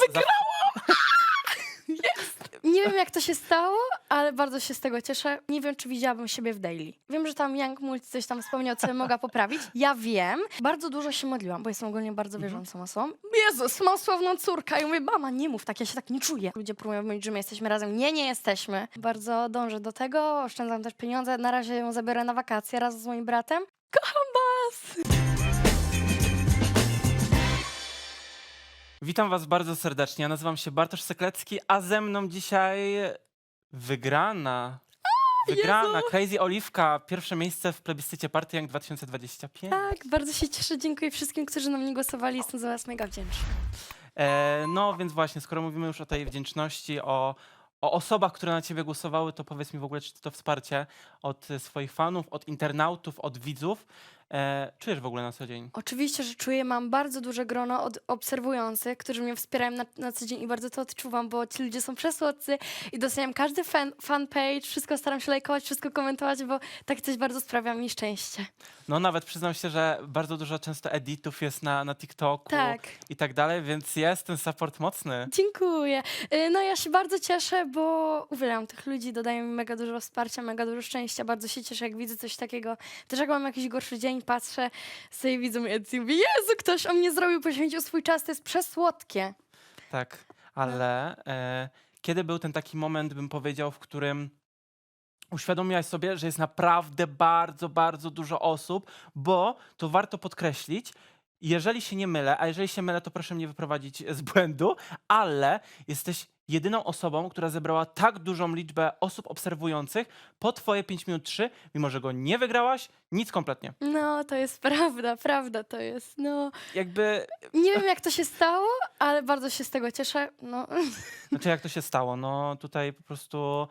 Wygrałam! Nie wiem, jak to się stało, ale bardzo się z tego cieszę. Nie wiem, czy widziałabym siebie w daily. Wiem, że tam Young Multi coś tam wspomniał, co mogła poprawić. Ja wiem. Bardzo dużo się modliłam, bo jestem ogólnie bardzo wierzącą osobą. Jezus, mam sławną córkę. I mówię, mama, nie mów tak, ja się tak nie czuję. Ludzie próbują mówić, że my jesteśmy razem. Nie, nie jesteśmy. Bardzo dążę do tego, oszczędzam też pieniądze. Na razie ją zabiorę na wakacje razem z moim bratem. Kocham was! Witam Was bardzo serdecznie. Ja nazywam się Bartosz Seklecki, a ze mną dzisiaj wygrana. Wygrana, Crazy Oliwka, pierwsze miejsce w plebiscycie Party Young 2025. Tak, bardzo się cieszę. Dziękuję wszystkim, którzy na mnie głosowali. Jestem za was mega wdzięczna. E, no więc właśnie, skoro mówimy już o tej wdzięczności, o, o osobach, które na Ciebie głosowały, to powiedz mi w ogóle, czy Ty to wsparcie od e, swoich fanów, od internautów, od widzów e, czujesz w ogóle na co dzień? Oczywiście, że czuję, mam bardzo duże grono od obserwujących, którzy mnie wspierają na, na co dzień i bardzo to odczuwam, bo ci ludzie są przesłodcy i doceniam każdy fan, fanpage, wszystko staram się lajkować, wszystko komentować, bo tak coś bardzo sprawia mi szczęście. No nawet przyznam się, że bardzo dużo często editów jest na, na TikToku Tak. i tak dalej, więc jest ten support mocny. Dziękuję. Y, No ja się bardzo cieszę, bo uwielbiam tych ludzi, dodają mi mega dużo wsparcia, mega dużo szczęścia. Bardzo się cieszę, jak widzę coś takiego. Też jak mam jakiś gorszy dzień, patrzę, sobie widzę mnie i mówię, Jezu, ktoś o mnie zrobił, poświęcił swój czas, to jest przesłodkie. Tak, ale e, kiedy był ten taki moment, bym powiedział, w którym uświadomiłaś sobie, że jest naprawdę bardzo, bardzo dużo osób, bo to warto podkreślić, jeżeli się nie mylę, a jeżeli się mylę, to proszę mnie wyprowadzić z błędu, ale jesteś jedyną osobą, która zebrała tak dużą liczbę osób obserwujących po twoje 5 minut 3, mimo że go nie wygrałaś, nic kompletnie. No, to jest prawda, prawda to jest. No, Jakby, nie wiem jak to się stało, ale bardzo się z tego cieszę. No, znaczy jak to się stało? No tutaj po prostu...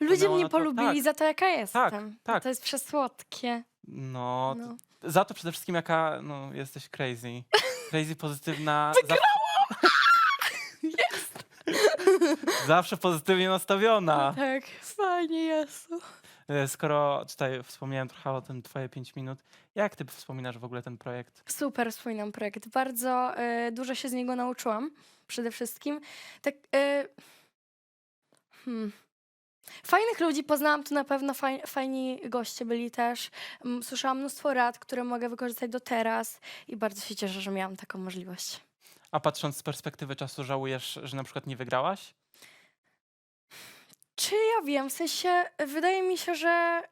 ludzie mnie na to- polubili tak, za to, jaka jestem. tak. To jest przesłodkie. No, No. za to przede wszystkim jaka, no, jesteś crazy. Crazy, pozytywna. Wygrałam! Zawsze pozytywnie nastawiona. Tak, fajnie jest. E, Skoro tutaj wspomniałem trochę o tym twoje 5 minut, jak ty wspominasz w ogóle ten projekt? Super wspominam projekt. Bardzo e, dużo się z niego nauczyłam. Przede wszystkim. Tak. E, hmm. Fajnych ludzi poznałam tu na pewno, faj, fajni goście byli też. Mm, Słyszałam mnóstwo rad, które mogę wykorzystać do teraz i bardzo się cieszę, że miałam taką możliwość. A patrząc z perspektywy czasu, żałujesz, że na przykład nie wygrałaś? Czy ja wiem? W sensie, wydaje mi się, że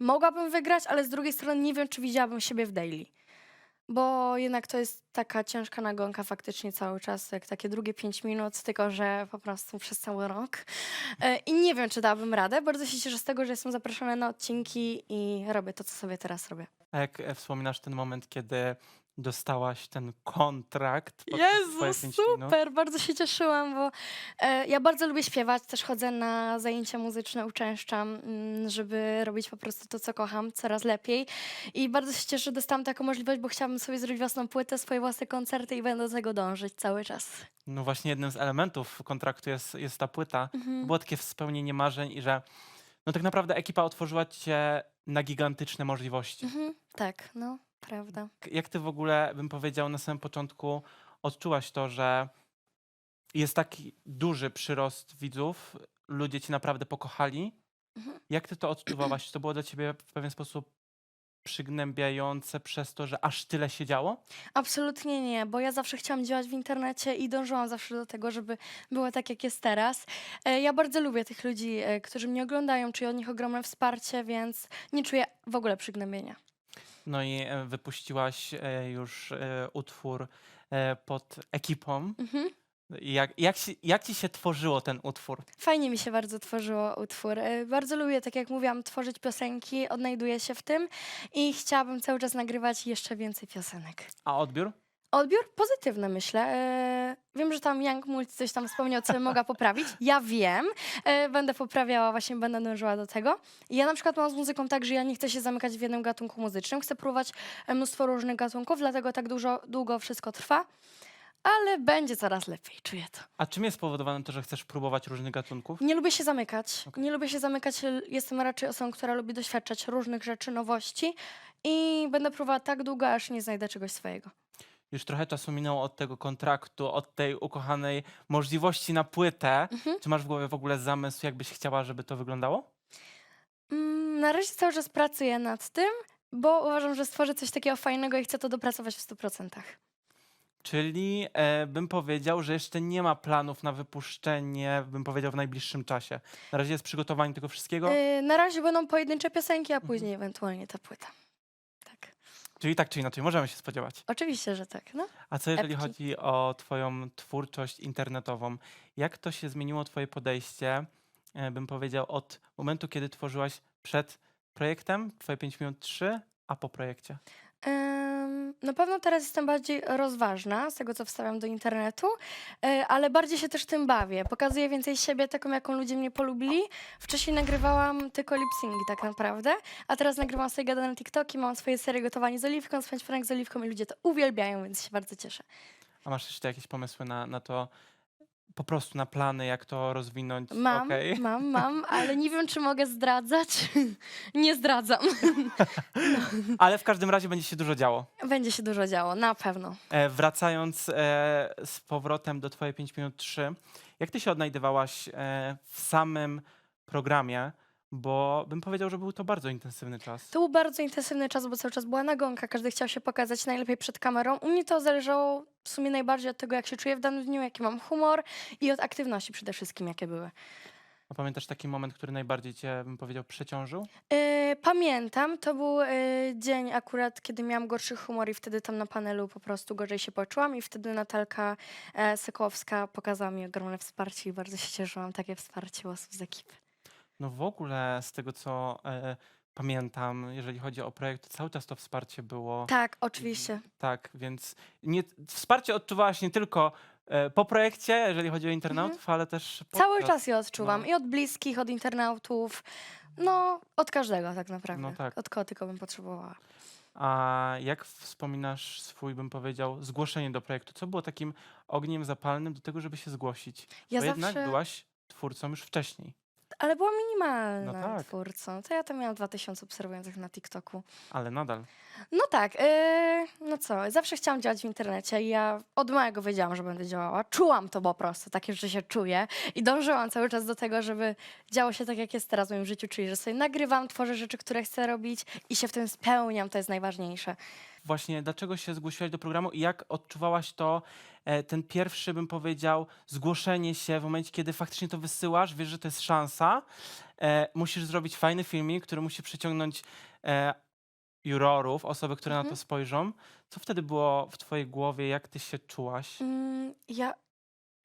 mogłabym wygrać, ale z drugiej strony nie wiem, czy widziałabym siebie w daily. Bo jednak to jest taka ciężka nagonka faktycznie cały czas, jak takie drugie pięć minut, tylko że po prostu przez cały rok. E, I nie wiem, czy dałabym radę. Bardzo się cieszę z tego, że jestem zaproszona na odcinki i robię to, co sobie teraz robię. A jak e, wspominasz ten moment, kiedy dostałaś ten kontrakt? Jezu, super, bardzo się cieszyłam, bo e, ja bardzo lubię śpiewać, też chodzę na zajęcia muzyczne, uczęszczam, mm, żeby robić po prostu to, co kocham, coraz lepiej. I bardzo się cieszę, że dostałam taką możliwość, bo chciałabym sobie zrobić własną płytę, swoje własne koncerty i będę do tego dążyć cały czas. No właśnie jednym z elementów kontraktu jest, jest ta płyta. Mhm. Było takie spełnienie marzeń i że no tak naprawdę ekipa otworzyła cię na gigantyczne możliwości. Mhm, tak, no, prawda. Jak ty w ogóle, bym powiedział, na samym początku odczułaś to, że jest taki duży przyrost widzów, ludzie cię naprawdę pokochali? Mhm. Jak ty to odczuwałaś? Czy to było dla ciebie w pewien sposób przygnębiające przez to, że aż tyle się działo? Absolutnie nie, bo ja zawsze chciałam działać w internecie i dążyłam zawsze do tego, żeby było tak, jak jest teraz. E, Ja bardzo lubię tych ludzi, e, którzy mnie oglądają, czuję od nich ogromne wsparcie, więc nie czuję w ogóle przygnębienia. No i e, wypuściłaś e, już e, utwór e, pod ekipą. Mhm. Jak, jak, się, jak ci się tworzyło ten utwór? Fajnie mi się bardzo tworzyło utwór. E, Bardzo lubię, tak jak mówiłam, tworzyć piosenki, odnajduję się w tym i chciałabym cały czas nagrywać jeszcze więcej piosenek. A odbiór? Odbiór pozytywny, myślę. E, wiem, że tam Young Multi coś tam wspomniał, co mogła poprawić. Ja wiem. E, będę poprawiała, właśnie będę dążyła do tego. Ja na przykład mam z muzyką tak, że ja nie chcę się zamykać w jednym gatunku muzycznym. Chcę próbować e, mnóstwo różnych gatunków, dlatego tak dużo, długo wszystko trwa. Ale będzie coraz lepiej, czuję to. A czym jest spowodowane to, że chcesz próbować różnych gatunków? Nie lubię się zamykać. Nie lubię się zamykać. l- Jestem raczej osobą, która lubi doświadczać różnych rzeczy, nowości i będę próbowała tak długo, aż nie znajdę czegoś swojego. Już trochę czasu minęło od tego kontraktu, od tej ukochanej możliwości na płytę. Mhm. Czy masz w głowie w ogóle zamysł, jakbyś chciała, żeby to wyglądało? Mm, Na razie cały czas pracuję nad tym, bo uważam, że stworzę coś takiego fajnego i chcę to dopracować w 100%. Czyli e, bym powiedział, że jeszcze nie ma planów na wypuszczenie, bym powiedział, w najbliższym czasie. Na razie jest przygotowanie tego wszystkiego. Yy, na razie będą pojedyncze piosenki, a Mhm. później ewentualnie ta płyta. Czyli tak czy inaczej, możemy się spodziewać. Oczywiście, że tak. No. A co jeżeli Epki. chodzi o Twoją twórczość internetową? Jak to się zmieniło, Twoje podejście, e, bym powiedział, od momentu, kiedy tworzyłaś przed projektem, Twoje 5 minut 3, a po projekcie? Na pewno teraz jestem bardziej rozważna z tego, co wstawiam do internetu, y, ale bardziej się też tym bawię. Pokazuję więcej siebie taką, jaką ludzie mnie polubili. Wcześniej nagrywałam tylko lip-syngi tak naprawdę, a teraz nagrywam sobie gadane TikToki, mam swoje serie gotowanie z oliwką, spędź Frank z oliwką i ludzie to uwielbiają, więc się bardzo cieszę. A masz jeszcze jakieś pomysły na, na to, po prostu na plany, jak to rozwinąć? Mam, Okej. mam, mam, ale nie wiem, czy mogę zdradzać. nie zdradzam. Ale w każdym razie będzie się dużo działo. Będzie się dużo działo, na pewno. E, wracając e, z powrotem do Twojej 5 minut 3, jak Ty się odnajdywałaś e, w samym programie? Bo bym powiedział, że był to bardzo intensywny czas. To był bardzo intensywny czas, bo cały czas była nagonka, każdy chciał się pokazać najlepiej przed kamerą. U mnie to zależało w sumie najbardziej od tego, jak się czuję w danym dniu, jaki mam humor i od aktywności przede wszystkim, jakie były. A pamiętasz taki moment, który najbardziej Cię, bym powiedział, przeciążył? Yy, pamiętam, to był yy, dzień akurat, kiedy miałam gorszy humor i wtedy tam na panelu po prostu gorzej się poczułam i wtedy Natalka e, Sokołowska pokazała mi ogromne wsparcie i bardzo się cieszyłam, takie wsparcie osób z ekipy. No w ogóle z tego, co e, pamiętam, jeżeli chodzi o projekt, cały czas to wsparcie było. Tak, oczywiście. Tak, więc nie, wsparcie odczuwałaś nie tylko e, po projekcie, jeżeli chodzi o internautów, ale też Cały podczas. czas je odczuwam. no. I od bliskich, od internautów. No, od każdego tak naprawdę. No tak. Od kogo tylko bym potrzebowała. A jak wspominasz swój, bym powiedział, zgłoszenie do projektu? Co było takim ogniem zapalnym do tego, żeby się zgłosić? Ja Bo zawsze... jednak byłaś twórcą już wcześniej, Ale była minimalna No tak. twórcą. To ja tam miałam 2000 obserwujących na TikToku. ale nadal. No tak, yy, no co, zawsze chciałam działać w internecie i ja od małego wiedziałam, że będę działała. Czułam to po prostu, takie rzeczy się czuję i dążyłam cały czas do tego, żeby działo się tak, jak jest teraz w moim życiu, czyli że sobie nagrywam, tworzę rzeczy, które chcę robić i się w tym spełniam, to jest najważniejsze. Właśnie, dlaczego się zgłosiłaś do programu i jak odczuwałaś to, e, ten pierwszy, bym powiedział, zgłoszenie się w momencie, kiedy faktycznie to wysyłasz, wiesz, że to jest szansa, e, musisz zrobić fajny filmik, który musi przyciągnąć e, jurorów, osoby, które na Mhm. to spojrzą. Co wtedy było w twojej głowie, jak ty się czułaś? Mm, ja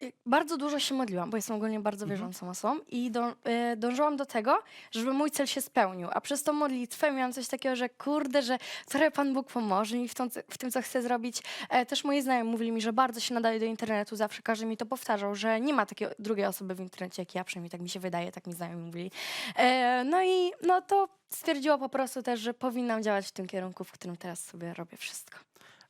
y, bardzo dużo się modliłam, bo jestem ogólnie bardzo Mhm. wierzącą osobą i dą, y, dążyłam do tego, żeby mój cel się spełnił. A przez tą modlitwę miałam coś takiego, że kurde, że trochę Pan Bóg pomoże mi w, tą, w tym, co chcę zrobić. E, też moi znajomi mówili mi, że bardzo się nadaje do internetu. Zawsze każdy mi to powtarzał, że nie ma takiej drugiej osoby w internecie jak ja, przynajmniej tak mi się wydaje, tak mi znajomi mówili. E, no i no to stwierdziła po prostu też, że powinnam działać w tym kierunku, w którym teraz sobie robię wszystko.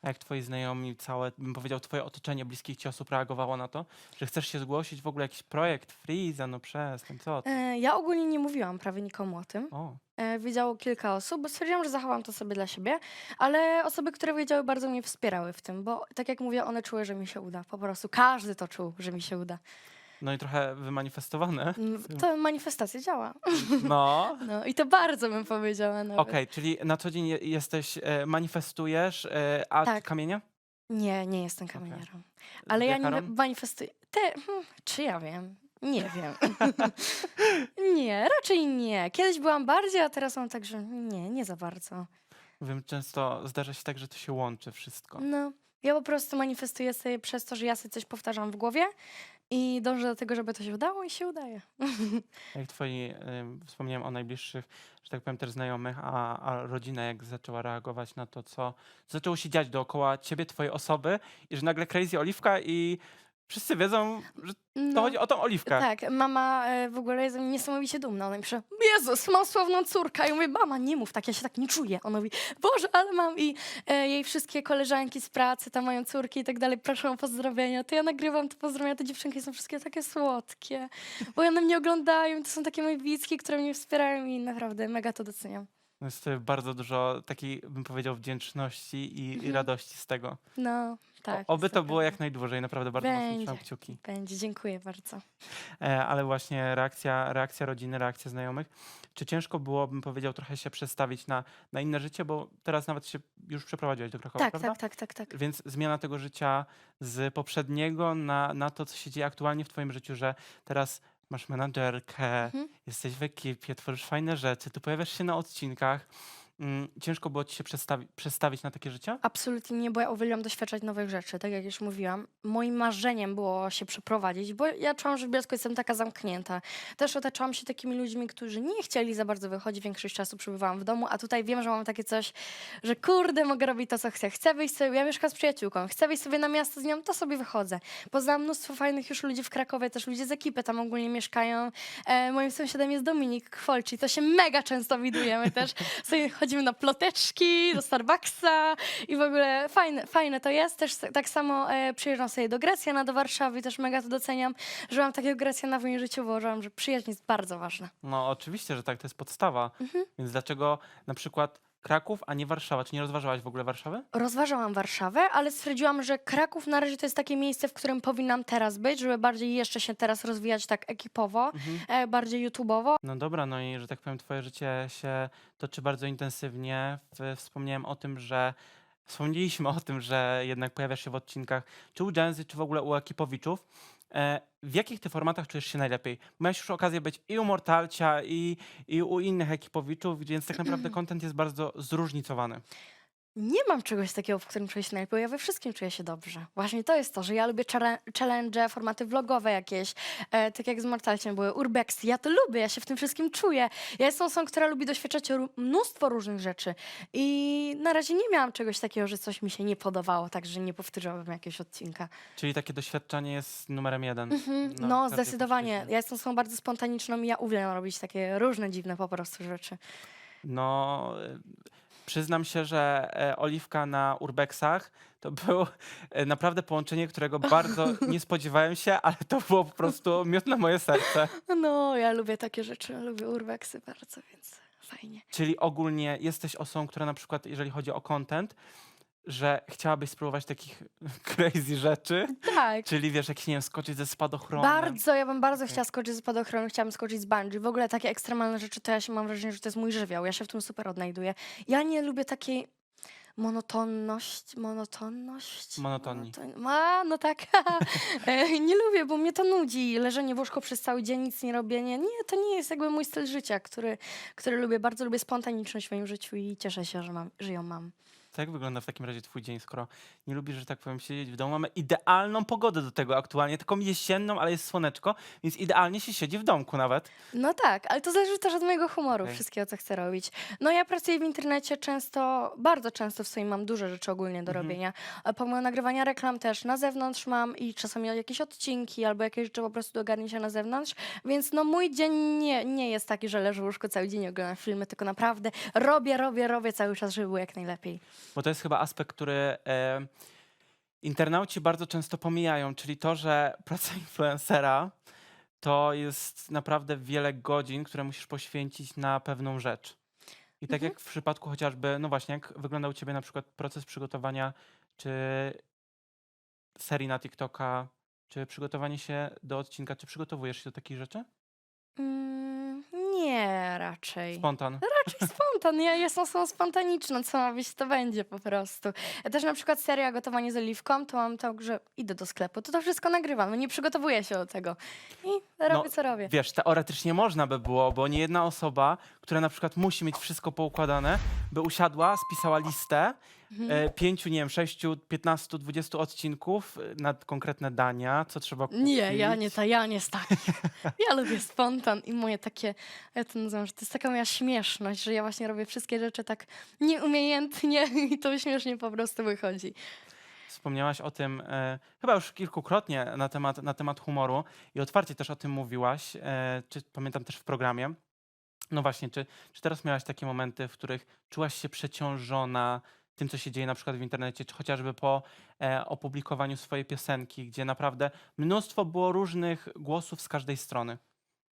A jak twoi znajomi, całe, bym powiedział, twoje otoczenie bliskich ci osób reagowało na to, że chcesz się zgłosić w ogóle jakiś projekt, Freeza, no przestań, co ty? E, ja ogólnie nie mówiłam prawie nikomu o tym. O, E, wiedziało kilka osób, bo stwierdziłam, że zachowam to sobie dla siebie, ale osoby, które wiedziały, bardzo mnie wspierały w tym, bo tak jak mówię, one czuły, że mi się uda. Po prostu każdy to czuł, że mi się uda. No i trochę wymanifestowane. Mm, To manifestacja działa. No, No i to bardzo bym powiedziała nawet. Okej, czyli na co dzień je- jesteś, e, manifestujesz, e, a Tak. kamienia? Nie, nie jestem kamieniarą. Z Ale ja nie manifestuję. Te, hmm, czy ja wiem? Nie wiem. nie, raczej nie. Kiedyś byłam bardziej, a teraz mam tak, że nie, nie za bardzo. Wiem, często zdarza się tak, że to się łączy wszystko. No, ja po prostu manifestuję sobie przez to, że ja sobie coś powtarzam w głowie i dążę do tego, żeby to się udało i się udaje. Jak twoi, ym, wspomniałem o najbliższych, że tak powiem, też znajomych, a, a rodzina jak zaczęła reagować na to, co zaczęło się dziać dookoła ciebie, twojej osoby i że nagle Crazy Oliwka i wszyscy wiedzą, że to No, chodzi o tą Oliwkę. tak, mama e, w ogóle jest niesamowicie dumna. Ona mi pisze, Jezus, mam sławną córkę. I mówię, mama, nie mów tak, ja się tak nie czuję. Ona mówi, Boże, ale mam. I e, jej wszystkie koleżanki z pracy, tam mają córki i tak dalej, proszą o pozdrowienia. To ja nagrywam te pozdrowienia, te dziewczynki są wszystkie takie słodkie. Bo one mnie oglądają, to są takie moje widzki, które mnie wspierają i naprawdę mega to doceniam. Jest bardzo dużo takiej, bym powiedział, wdzięczności i, i Mhm. radości z tego. No, tak. o, oby to było jak najdłużej, naprawdę bardzo mocno Będzie. trzymam kciuki. Będzie, dziękuję bardzo. E, ale właśnie reakcja, reakcja rodziny, reakcja znajomych. Czy ciężko było, bym powiedział, trochę się przestawić na, na inne życie, bo teraz nawet się już przeprowadziłeś do Krakowa, Tak, prawda? tak, tak, tak, tak. Więc zmiana tego życia z poprzedniego na, na to, co się dzieje aktualnie w twoim życiu, że teraz masz menadżerkę, Mhm. jesteś w ekipie, tworzysz fajne rzeczy, ty pojawiasz się na odcinkach. Mm, ciężko było ci się przestawi- przestawić na takie życie? Absolutnie nie, bo ja uwielbiam doświadczać nowych rzeczy, tak jak już mówiłam. Moim marzeniem było się przeprowadzić, bo ja czułam, że w Bielsku jestem taka zamknięta. Też otaczałam się takimi ludźmi, którzy nie chcieli za bardzo wychodzić, większość czasu przebywałam w domu, a tutaj wiem, że mam takie coś, że kurde, mogę robić to, co chcę. Chcę wyjść sobie, ja mieszkam z przyjaciółką, chcę wyjść sobie na miasto z nią, to sobie wychodzę. Poznałam mnóstwo fajnych już ludzi w Krakowie, też ludzie z ekipy tam ogólnie mieszkają. E, moim sąsiadem jest Dominik Kwolczy, to się mega często widujemy też. Sobie chodzimy na ploteczki, do Starbucksa i w ogóle fajne, fajne to jest. Też tak samo e, przyjeżdżam sobie do Grecjana, do Warszawy, też mega to doceniam, że mam takiego Grecjana w moim życiu, bo uważam, że przyjaźń jest bardzo ważna. No oczywiście, że tak, to jest podstawa. Mhm. Więc dlaczego na przykład Kraków, a nie Warszawa? Czy nie rozważałaś w ogóle Warszawy? Rozważałam Warszawę, ale stwierdziłam, że Kraków na razie to jest takie miejsce, w którym powinnam teraz być, żeby bardziej jeszcze się teraz rozwijać tak ekipowo, Mhm. e, bardziej YouTube'owo. No dobra, no i że tak powiem, twoje życie się toczy bardzo intensywnie. W, wspomniałem o tym, że wspomnieliśmy o tym, że jednak pojawiasz się w odcinkach czy u Jensy, czy w ogóle u Ekipowiczów. E, w jakich ty formatach czujesz się najlepiej? Miałeś już okazję być i u Mortalcia, i, i u innych Ekipowiczów, więc tak naprawdę content jest bardzo zróżnicowany. Nie mam czegoś takiego, w którym czuję się najlepiej. Ja we wszystkim czuję się dobrze. Właśnie to jest to, że ja lubię chale- challenge, formaty vlogowe jakieś, e, tak jak z Mortalciem były, urbexy. Ja to lubię, ja się w tym wszystkim czuję. Ja jestem osobą, która lubi doświadczać ró- mnóstwo różnych rzeczy. I na razie nie miałam czegoś takiego, że coś mi się nie podobało, także nie powtórzyłabym jakiegoś odcinka. Czyli takie doświadczenie jest numerem jeden. Mhm, na no, każdej zdecydowanie. płaszczyźnie. Ja jestem osobą bardzo spontaniczną i ja uwielbiam robić takie różne dziwne po prostu rzeczy. No, y, przyznam się, że e, Oliwka na Urbexach to było e, naprawdę połączenie, którego bardzo nie spodziewałem się, ale to było po prostu miód na moje serce. No, ja lubię takie rzeczy, lubię urbexy bardzo, więc fajnie. Czyli ogólnie jesteś osobą, która na przykład, jeżeli chodzi o content, że chciałabyś spróbować takich crazy rzeczy, Tak. czyli wiesz, jakieś, nie wiem, skoczyć ze spadochronem. Bardzo, ja bym bardzo chciała skoczyć z spadochronu, chciałam skoczyć z bungee. W ogóle takie ekstremalne rzeczy, to ja się mam wrażenie, że to jest mój żywioł. Ja się w tym super odnajduję. Ja nie lubię takiej monotonność, monotonność. Monotonii. monoton- A, no tak. E, nie lubię, bo mnie to nudzi. Leżenie w łóżku przez cały dzień, nic nie robienie. Nie, to nie jest jakby mój styl życia, który, który lubię. Bardzo lubię spontaniczność w swoim życiu i cieszę się, że, mam, że ją mam. To jak wygląda w takim razie twój dzień, skoro nie lubisz, że tak powiem, siedzieć w domu? Mamy idealną pogodę do tego aktualnie, taką jesienną, ale jest słoneczko, więc idealnie się siedzi w domku nawet. No tak, ale to zależy też od mojego humoru, Okej. wszystkiego, co chcę robić. No ja pracuję w internecie często, bardzo często w swoim mam dużo rzeczy ogólnie do Mhm. robienia. Pomimo nagrywania reklam też na zewnątrz mam i czasami jakieś odcinki albo jakieś rzeczy po prostu do ogarnięcia na zewnątrz. Więc no mój dzień nie, nie jest taki, że leżę w łóżku cały dzień i oglądam filmy, tylko naprawdę robię, robię, robię cały czas, żeby było jak najlepiej. Bo to jest chyba aspekt, który internauci bardzo często pomijają, czyli to, że praca influencera to jest naprawdę wiele godzin, które musisz poświęcić na pewną rzecz. I tak Mhm. jak w przypadku chociażby, no właśnie, jak wyglądał u ciebie na przykład proces przygotowania czy serii na TikToka, czy przygotowanie się do odcinka, czy przygotowujesz się do takich rzeczy? Mm, nie, raczej. Spontan. raczej spontan. Ja jestem osobą spontaniczną, co ma być, to będzie po prostu. Ja też na przykład seria gotowanie z oliwką, to mam tak, że idę do sklepu, to to wszystko nagrywam, nie przygotowuję się do tego. I robię, No, co robię. Wiesz, teoretycznie można by było, bo nie jedna osoba, która na przykład musi mieć wszystko poukładane, by usiadła, spisała listę Mhm. e, pięciu, nie wiem, sześciu, piętnastu, dwudziestu odcinków e, na konkretne dania, co trzeba kupić. Nie, ja nie, ta, ja nie z takich. Ja lubię spontan i moje takie, ja to nazywam, że to jest taka moja śmieszność, że ja właśnie robię wszystkie rzeczy tak nieumiejętnie i to śmiesznie po prostu wychodzi. Wspomniałaś o tym e, chyba już kilkukrotnie na temat, na temat humoru i otwarcie też o tym mówiłaś, e, czy pamiętam też w programie. No właśnie, czy, czy teraz miałaś takie momenty, w których czułaś się przeciążona tym, co się dzieje na przykład w internecie, czy chociażby po e, opublikowaniu swojej piosenki, gdzie naprawdę mnóstwo było różnych głosów z każdej strony?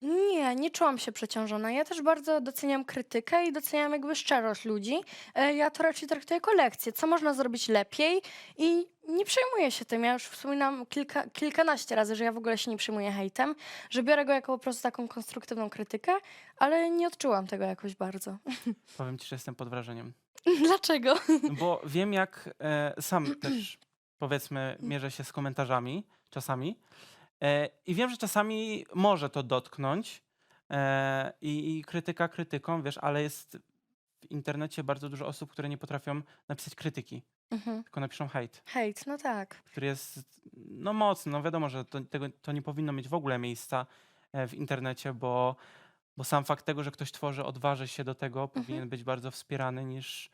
Nie, nie czułam się przeciążona. Ja też bardzo doceniam krytykę i doceniam jakby szczerość ludzi. E, Ja to raczej traktuję jako lekcję, co można zrobić lepiej i nie przejmuję się tym. Ja już wspominam kilka, kilkanaście razy, że ja w ogóle się nie przejmuję hejtem, że biorę go jako po prostu taką konstruktywną krytykę, ale nie odczułam tego jakoś bardzo. Powiem ci, że jestem pod wrażeniem. Dlaczego? No Bo wiem, jak e, sam też powiedzmy mierzę się z komentarzami czasami. E, I wiem, że czasami może to dotknąć. E, i, I krytyka krytyką, wiesz, ale jest w internecie bardzo dużo osób, które nie potrafią napisać krytyki, Mhm. tylko napiszą hejt, Hejt, no tak. który jest no mocny. No wiadomo, że to, tego, to nie powinno mieć w ogóle miejsca e, w internecie, bo, bo sam fakt tego, że ktoś tworzy, odważy się do tego, powinien być bardzo wspierany niż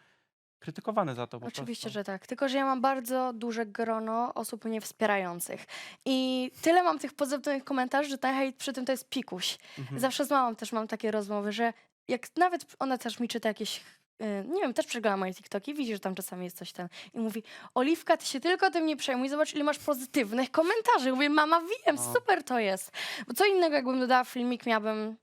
krytykowany za to po Oczywiście, prostu. że tak. Tylko, że ja mam bardzo duże grono osób mnie wspierających. I tyle mam tych pozytywnych komentarzy, że ten hejt przy tym to jest pikuś. Mhm. Zawsze z mamą też mam takie rozmowy, że jak nawet ona też mi czyta jakieś, y, nie wiem, też przegląda moje TikToki, widzi, że tam czasami jest coś ten i mówi, Oliwka, ty się tylko tym nie przejmuj, zobacz ile masz pozytywnych komentarzy. Mówię, mama, wiem, O. super to jest. Bo co innego, jakbym dodała filmik, miałabym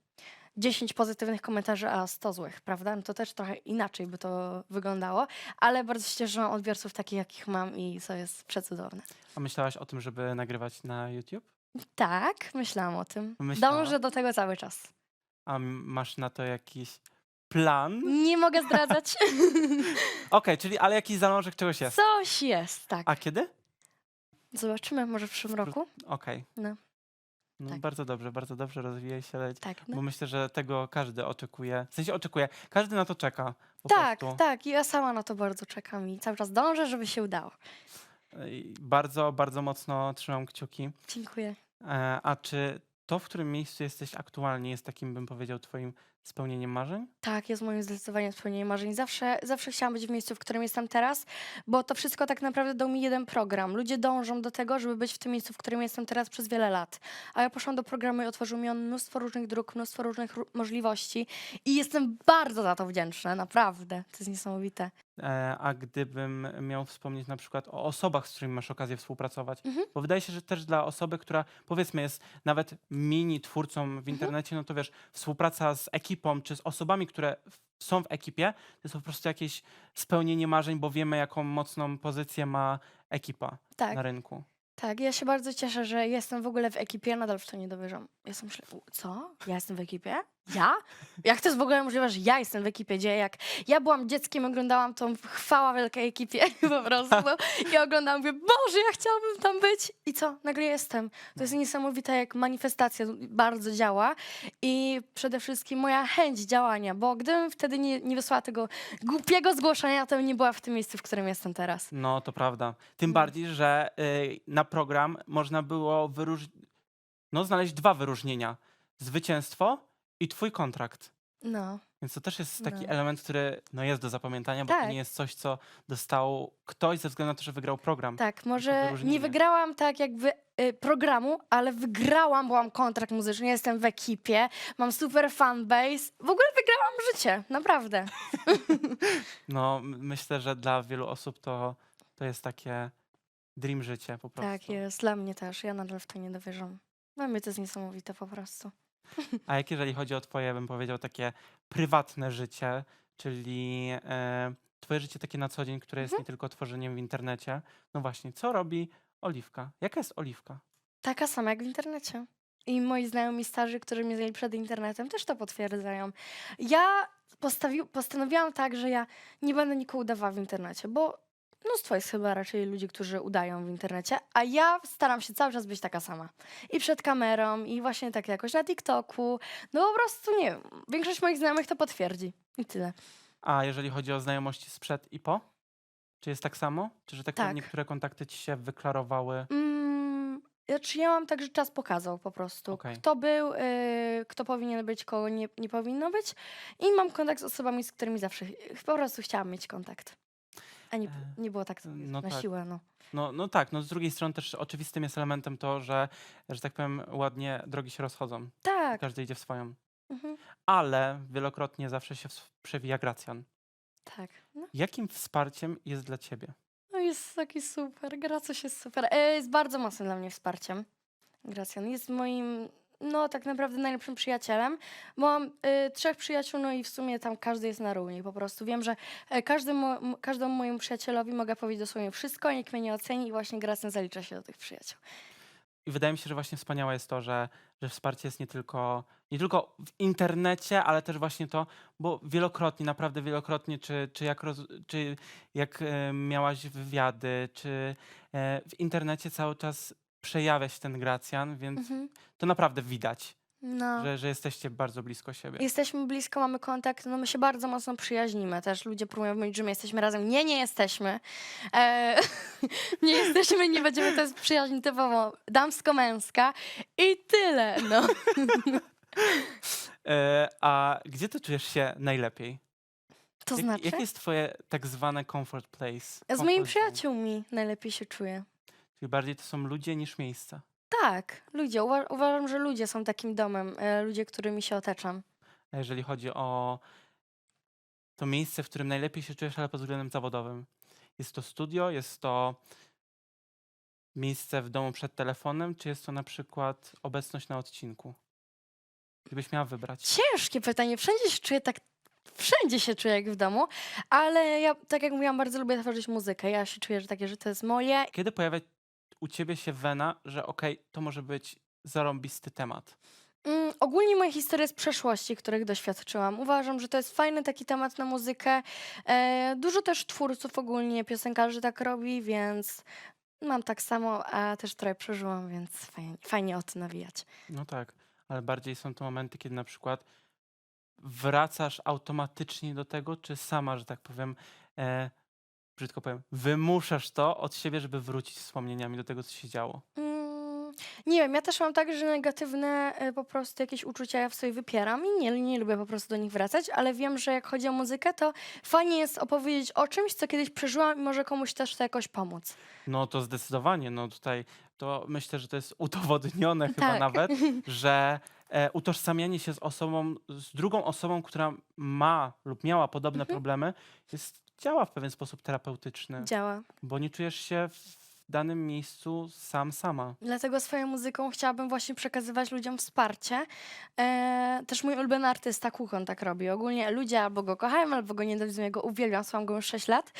10 pozytywnych komentarzy, a 100 złych, prawda? No to też trochę inaczej by to wyglądało, ale bardzo się cieszę, że mam odbiorców takich, jakich mam i co jest przecudowne. A myślałaś o tym, żeby nagrywać na YouTube? Tak, myślałam o tym. Myślała? Dążę do tego cały czas. A masz na to jakiś plan? Nie mogę zdradzać. Okej, czyli ale jakiś zalążek czegoś jest. Coś jest, tak. A kiedy? Zobaczymy, może w przyszłym roku? Okej. No. No, Tak. Bardzo dobrze, bardzo dobrze rozwijaj się, leć. Tak. Bo No. myślę, że tego każdy oczekuje. W sensie oczekuje, każdy na to czeka. Po Tak, prostu. tak. I ja sama na to bardzo czekam i cały czas dążę, żeby się udało. I Bardzo, bardzo mocno trzymam kciuki. Dziękuję. E, a czy to, w którym miejscu jesteś aktualnie, jest takim, bym powiedział, twoim spełnieniem marzeń? Tak, jest moim zdecydowanie spełnieniem marzeń. Zawsze, zawsze chciałam być w miejscu, w którym jestem teraz, bo to wszystko tak naprawdę dał mi jeden program. Ludzie dążą do tego, żeby być w tym miejscu, w którym jestem teraz przez wiele lat. A ja poszłam do programu i otworzył mi on mnóstwo różnych dróg, mnóstwo różnych ró- możliwości i jestem bardzo za to wdzięczna, naprawdę. To jest niesamowite. E, a gdybym miał wspomnieć na przykład o osobach, z którymi masz okazję współpracować, Mhm. bo wydaje się, że też dla osoby, która powiedzmy jest nawet mini twórcą Mhm. w internecie, no to wiesz, współpraca z ekipą czy z osobami, które są w ekipie, to jest po prostu jakieś spełnienie marzeń, bo wiemy, jaką mocną pozycję ma ekipa Tak. na rynku. Tak, ja się bardzo cieszę, że jestem w ogóle w ekipie, nadal w to nie dowierzam. Ja sobie myślę, "U, co? Ja jestem w ekipie? Ja? Jak to jest w ogóle możliwe, że ja jestem w ekipie? Gdzie jak ja byłam dzieckiem, oglądałam tą chwała wielkiej ekipie po prostu. I oglądałam, mówię, Boże, ja chciałabym tam być. I co? Nagle jestem. To jest niesamowite, jak manifestacja bardzo działa. I przede wszystkim moja chęć działania, bo gdybym wtedy nie, nie wysłała tego głupiego zgłoszenia, to bym nie była w tym miejscu, w którym jestem teraz. No, to prawda. Tym No. bardziej, że y, na program można było wyróż... no, znaleźć dwa wyróżnienia. Zwycięstwo i twój kontrakt. No. Więc to też jest taki No. element, który no, jest do zapamiętania, bo to Tak. nie jest coś, co dostał ktoś ze względu na to, że wygrał program. Tak, może nie wygrałam tak jakby programu, ale wygrałam, bo mam kontrakt muzyczny, jestem w ekipie, mam super fanbase. W ogóle wygrałam życie, naprawdę. No, myślę, że dla wielu osób to, to jest takie dream życie po prostu. Tak jest, dla mnie też, ja nadal w to nie dowierzam. Dla mnie to jest niesamowite po prostu. A jak jeżeli chodzi o twoje, bym powiedział, takie prywatne życie, czyli e, twoje życie takie na co dzień, które jest Mhm. nie tylko tworzeniem w internecie, no właśnie, co robi Oliwka? Jaka jest Oliwka? Taka sama jak w internecie. I moi znajomi starzy, którzy mnie znali przed internetem, też to potwierdzają. Ja postawi- postanowiłam tak, że ja nie będę nikogo udawała w internecie, bo mnóstwo jest chyba raczej ludzi, którzy udają w internecie, a ja staram się cały czas być taka sama. I przed kamerą, i właśnie tak jakoś na TikToku. No po prostu nie wiem. Większość moich znajomych to potwierdzi. I tyle. A jeżeli chodzi o znajomości sprzed i po? Czy jest tak samo? Czy że tak, Tak. niektóre kontakty ci się wyklarowały? Mm, znaczy ja mam tak, że czas pokazał po prostu. Okej. Kto był, y, kto powinien być, kogo nie, nie powinno być. I mam kontakt z osobami, z którymi zawsze po prostu chciałam mieć kontakt. A nie, E, nie było tak no na tak. siłę, no. No, no tak, no z drugiej strony też oczywistym jest elementem to, że, że tak powiem, ładnie drogi się rozchodzą. Tak. Każdy idzie w swoją. Mhm. Ale wielokrotnie zawsze się przewija Gracjan. Tak. No. Jakim wsparciem jest dla ciebie? no jest taki super, Gracjusz jest super. E, jest bardzo mocnym dla mnie wsparciem. Gracjan jest moim no tak naprawdę najlepszym przyjacielem. Mam y, trzech przyjaciół, no i w sumie tam każdy jest na równi po prostu. Wiem, że e, każdy mo, każdemu mojemu przyjacielowi mogę powiedzieć dosłownie wszystko, nikt mnie nie oceni i właśnie Gracjan zalicza się do tych przyjaciół. I wydaje mi się, że właśnie wspaniałe jest to, że, że wsparcie jest nie tylko, nie tylko w internecie, ale też właśnie to, bo wielokrotnie, naprawdę wielokrotnie, czy, czy, jak, roz, czy jak e, miałaś wywiady, czy e, w internecie cały czas przejawia się ten Gracjan, więc Mhm. to naprawdę widać, No. że, że jesteście bardzo blisko siebie. Jesteśmy blisko, mamy kontakt, no my się bardzo mocno przyjaźnimy też. Ludzie próbują mówić, że my jesteśmy razem. Nie, nie jesteśmy. E, nie jesteśmy, nie będziemy, to jest przyjaźń typowo damsko-męska i tyle, no. E, a gdzie ty czujesz się najlepiej? To Jak, znaczy? Jakie jest twoje tak zwane comfort place? Z comfort moimi zone? przyjaciółmi najlepiej się czuję. Czyli bardziej to są ludzie niż miejsca. Tak, ludzie. Uwa- uważam, że ludzie są takim domem. E, ludzie, którymi się otaczam. A jeżeli chodzi o to miejsce, w którym najlepiej się czujesz, ale pod względem zawodowym. Jest to studio, jest to miejsce w domu przed telefonem, czy jest to na przykład obecność na odcinku? Gdybyś miała wybrać. Ciężkie pytanie. Wszędzie się czuję tak. Wszędzie się czuję jak w domu, ale ja, tak jak mówiłam, bardzo lubię tworzyć muzykę. Ja się czuję, że takie, że to jest moje Kiedy pojawia u ciebie się wena, że okej, to może być zarąbisty temat? Mm, ogólnie moje historie z przeszłości, których doświadczyłam. Uważam, że to jest fajny taki temat na muzykę. E, dużo też twórców ogólnie, piosenkarzy tak robi, więc mam tak samo, a też trochę przeżyłam, więc fajnie, fajnie o to nawijać. No tak, ale bardziej są to momenty, kiedy na przykład wracasz automatycznie do tego, czy sama, że tak powiem, e, brzydko powiem, wymuszasz to od siebie, żeby wrócić wspomnieniami do tego, co się działo. Mm, nie wiem, ja też mam tak, że negatywne e, po prostu jakieś uczucia ja w sobie wypieram i nie, nie lubię po prostu do nich wracać, ale wiem, że jak chodzi o muzykę, to fajnie jest opowiedzieć o czymś, co kiedyś przeżyłam i może komuś też to jakoś pomóc. No to zdecydowanie, no tutaj to myślę, że to jest udowodnione chyba Tak. nawet, że e, utożsamianie się z osobą, z drugą osobą, która ma lub miała podobne Mhm. problemy, jest, działa w pewien sposób terapeutyczny, Działa. bo nie czujesz się w danym miejscu sam, sama. Dlatego swoją muzyką chciałabym właśnie przekazywać ludziom wsparcie. E, też mój ulubiony artysta Kukon tak robi. Ogólnie ludzie albo go kochają, albo go nienawidzą, ja go uwielbiam, słucham go już 6 lat.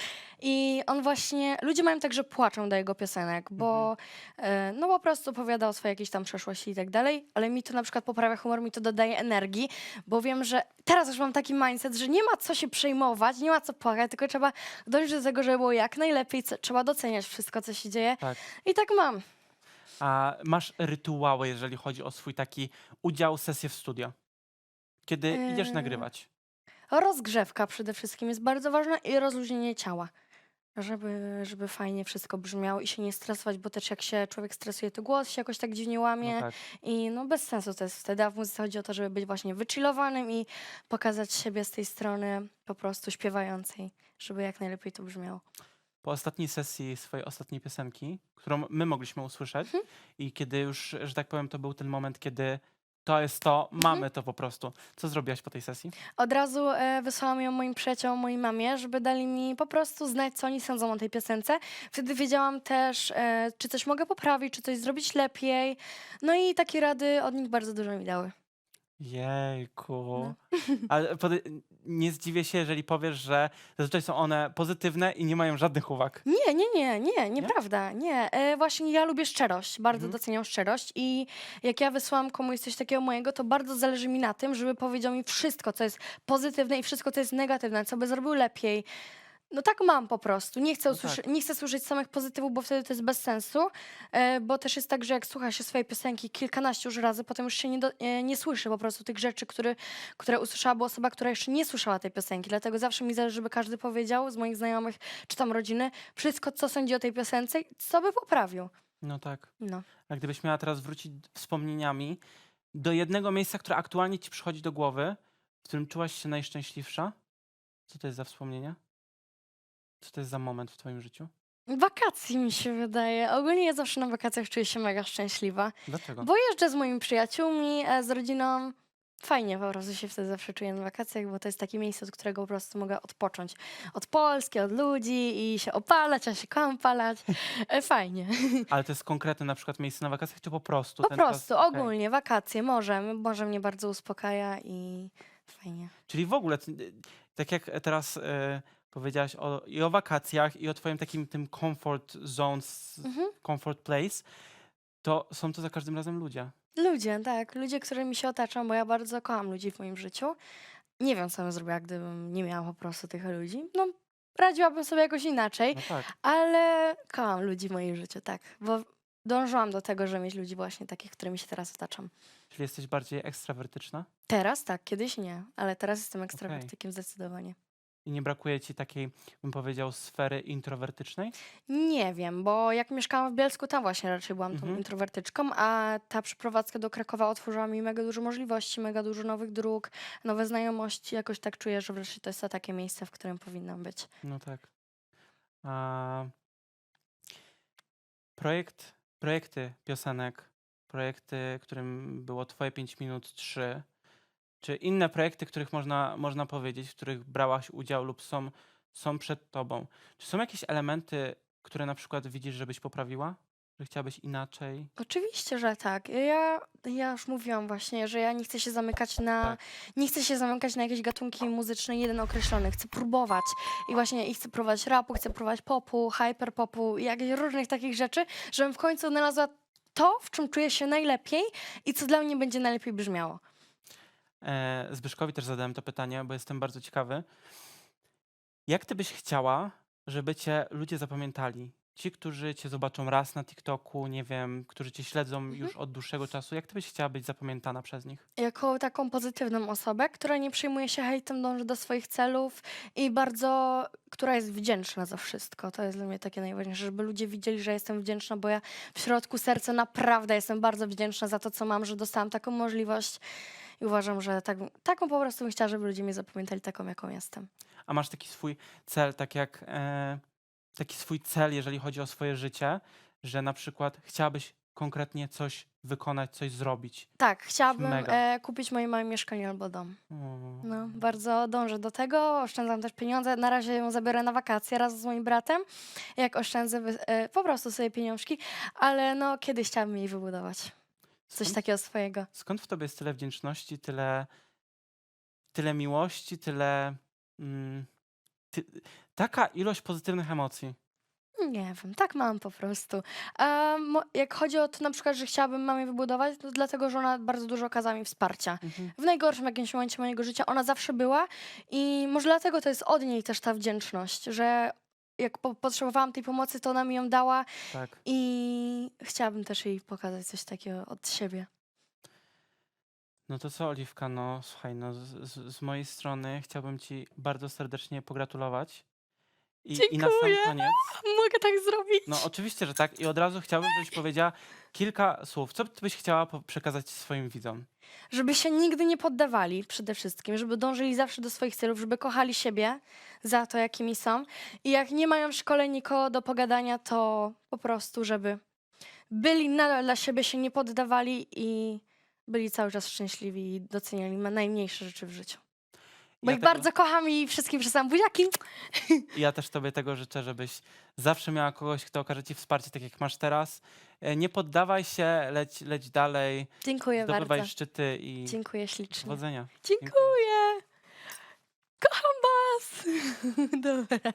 I on właśnie, ludzie mają tak, że płaczą do jego piosenek, bo e, no po prostu opowiada o swojej jakiejś tam przeszłości i tak dalej, ale mi to na przykład poprawia humor, mi to dodaje energii, bo wiem, że teraz już mam taki mindset, że nie ma co się przejmować, nie ma co płakać, tylko trzeba dojść do tego, żeby było jak najlepiej, co, trzeba doceniać wszystko, co się dzieje. Tak. I tak mam. A masz rytuały, jeżeli chodzi o swój taki udział, sesję w studio? Kiedy idziesz Eee, nagrywać? Rozgrzewka przede wszystkim jest bardzo ważna i rozluźnienie ciała. Żeby, żeby fajnie wszystko brzmiało i się nie stresować, bo też jak się człowiek stresuje, to głos się jakoś tak dziwnie łamie No tak. i no bez sensu to jest wtedy. A w muzyce chodzi o to, żeby być właśnie wychillowanym i pokazać siebie z tej strony po prostu śpiewającej, żeby jak najlepiej to brzmiało. Po ostatniej sesji swojej ostatniej piosenki, którą my mogliśmy usłyszeć Mhm. i kiedy już, że tak powiem, to był ten moment, kiedy to jest to, Mhm. mamy to po prostu. Co zrobiłaś po tej sesji? Od razu e, wysłałam ją moim przyjaciołom, mojej mamie, żeby dali mi po prostu znać, co oni sądzą o tej piosence. Wtedy wiedziałam też, e, czy coś mogę poprawić, czy coś zrobić lepiej. No i takie rady od nich bardzo dużo mi dały. Jejku. No. Ale nie zdziwię się, jeżeli powiesz, że zazwyczaj są one pozytywne i nie mają żadnych uwag. Nie, nie, nie, nie, nieprawda, nie. E, właśnie ja lubię szczerość, bardzo Mhm. doceniam szczerość i jak ja wysłałam komuś coś takiego mojego, to bardzo zależy mi na tym, żeby powiedział mi wszystko, co jest pozytywne i wszystko, co jest negatywne, co by zrobił lepiej. No tak mam po prostu. Nie chcę, No usłyszy- tak. nie chcę słyszeć samych pozytywów, bo wtedy to jest bez sensu, e, bo też jest tak, że jak słucha się swojej piosenki kilkanaście już razy, potem już się nie, do, e, nie słyszy po prostu tych rzeczy, które, które usłyszałaby osoba, która jeszcze nie słyszała tej piosenki. Dlatego zawsze mi zależy, żeby każdy powiedział z moich znajomych czy tam rodziny wszystko, co sądzi o tej piosence, i co by poprawił. No tak. No. A gdybyś miała teraz wrócić wspomnieniami do jednego miejsca, które aktualnie ci przychodzi do głowy, w którym czułaś się najszczęśliwsza, co to jest za wspomnienie? Co to jest za moment w twoim życiu? Wakacji mi się wydaje. Ogólnie ja zawsze na wakacjach czuję się mega szczęśliwa, Dlaczego? bo jeżdżę z moimi przyjaciółmi, e, z rodziną fajnie po prostu się wtedy zawsze czuję na wakacjach, bo to jest takie miejsce, od którego po prostu mogę odpocząć. Od Polski, od ludzi i się opalać, a się kąpalać. E, Fajnie. Ale to jest konkretne na przykład miejsce na wakacjach, czy po prostu? Po ten czas- prostu, okej. ogólnie, wakacje, morze. Morze mnie bardzo uspokaja i fajnie. Czyli w ogóle, tak jak teraz e, powiedziałaś o, i o wakacjach, i o twoim takim tym comfort zones, Mhm. comfort place, to są to za każdym razem ludzie. Ludzie, tak. Ludzie, którymi się otaczam, bo ja bardzo kocham ludzi w moim życiu. Nie wiem, co bym zrobiła, gdybym nie miała po prostu tych ludzi. No, radziłabym sobie jakoś inaczej, No tak. ale kocham ludzi w moim życiu, tak. Bo dążyłam do tego, żeby mieć ludzi właśnie takich, którymi się teraz otaczam. Czyli jesteś bardziej ekstrawertyczna Teraz tak, kiedyś nie, ale teraz jestem ekstrawertykiem zdecydowanie. I nie brakuje ci takiej, bym powiedział, sfery introwertycznej? Nie wiem, bo jak mieszkałam w Bielsku, tam właśnie raczej byłam tą Mhm. introwertyczką, a ta przeprowadzka do Krakowa otworzyła mi mega dużo możliwości, mega dużo nowych dróg, nowe znajomości. Jakoś tak czuję, że wreszcie to jest to takie miejsce, w którym powinnam być. No tak. A projekt, projekty piosenek, projekty, którym było Twoje 5 minut 3, czy inne projekty, których można, można powiedzieć, w których brałaś udział lub są, są przed Tobą. Czy są jakieś elementy, które na przykład widzisz, żebyś poprawiła? Że chciałabyś inaczej? Oczywiście, że tak. Ja, ja już mówiłam właśnie, że ja nie chcę się zamykać na, Tak. nie chcę się zamykać na jakieś gatunki muzyczne jeden określony. Chcę próbować. I właśnie i chcę próbować rapu, chcę próbować popu, hyperpopu jakichś różnych takich rzeczy, żebym w końcu znalazła to, w czym czuję się najlepiej i co dla mnie będzie najlepiej brzmiało. E, Zbyszkowi też zadałem to pytanie, bo jestem bardzo ciekawy. Jak ty byś chciała, żeby cię ludzie zapamiętali? Ci, którzy cię zobaczą raz na TikToku, nie wiem, którzy cię śledzą Mhm. już od dłuższego czasu, jak ty byś chciała być zapamiętana przez nich? Jako taką pozytywną osobę, która nie przejmuje się hejtem, dąży do swoich celów i bardzo, która jest wdzięczna za wszystko. To jest dla mnie takie najważniejsze, żeby ludzie widzieli, że jestem wdzięczna, bo ja w środku serca naprawdę jestem bardzo wdzięczna za to, co mam, że dostałam taką możliwość i uważam, że tak, taką po prostu bym chciała, żeby ludzie mnie zapamiętali taką, jaką jestem. A masz taki swój cel, tak jak e, taki swój cel, jeżeli chodzi o swoje życie, że na przykład chciałabyś konkretnie coś wykonać, coś zrobić. Tak, chciałabym Mega. e, kupić moje małe mieszkanie albo dom. O. No, bardzo dążę do tego, oszczędzam też pieniądze. Na razie ją zabiorę na wakacje razem z moim bratem, jak oszczędzę wy- e, po prostu sobie pieniążki, ale no kiedyś chciałabym jej wybudować. Coś Skąd, takiego swojego. skąd w tobie jest tyle wdzięczności, tyle, tyle miłości, tyle. Mm, ty, taka ilość pozytywnych emocji. Nie wiem, tak mam po prostu. A mo- jak chodzi o to na przykład, że chciałabym mamie wybudować, to dlatego, że ona bardzo dużo okazała mi wsparcia. Mhm. W najgorszym jakimś momencie mojego życia ona zawsze była i może dlatego to jest od niej też ta wdzięczność, że jak po- potrzebowałam tej pomocy, to ona mi ją dała Tak. I chciałabym też jej pokazać coś takiego od siebie. No to co, Oliwka, no słuchaj, no z, z, z mojej strony chciałbym ci bardzo serdecznie pogratulować. I, I na sam Dziękuję. koniec, Mogę tak zrobić? no oczywiście, że tak. I od razu chciałbym, żebyś powiedziała kilka słów. Co byś chciała po- przekazać swoim widzom? Żeby się nigdy nie poddawali przede wszystkim, żeby dążyli zawsze do swoich celów, żeby kochali siebie za to, jakimi są. I jak nie mają w szkole nikogo do pogadania, to po prostu, żeby byli nadal dla siebie, się nie poddawali i byli cały czas szczęśliwi i doceniali ma- najmniejsze rzeczy w życiu. Bo Ja ich tego- bardzo kocham i wszystkim przesyłam buziaki. Ja też tobie tego życzę, żebyś zawsze miała kogoś, kto okaże ci wsparcie, tak jak masz teraz. E, Nie poddawaj się, leć, leć dalej, Dziękuję zdobywaj bardzo. szczyty i Dziękuję ślicznie. powodzenia. Dziękuję. Kocham was. Dobra.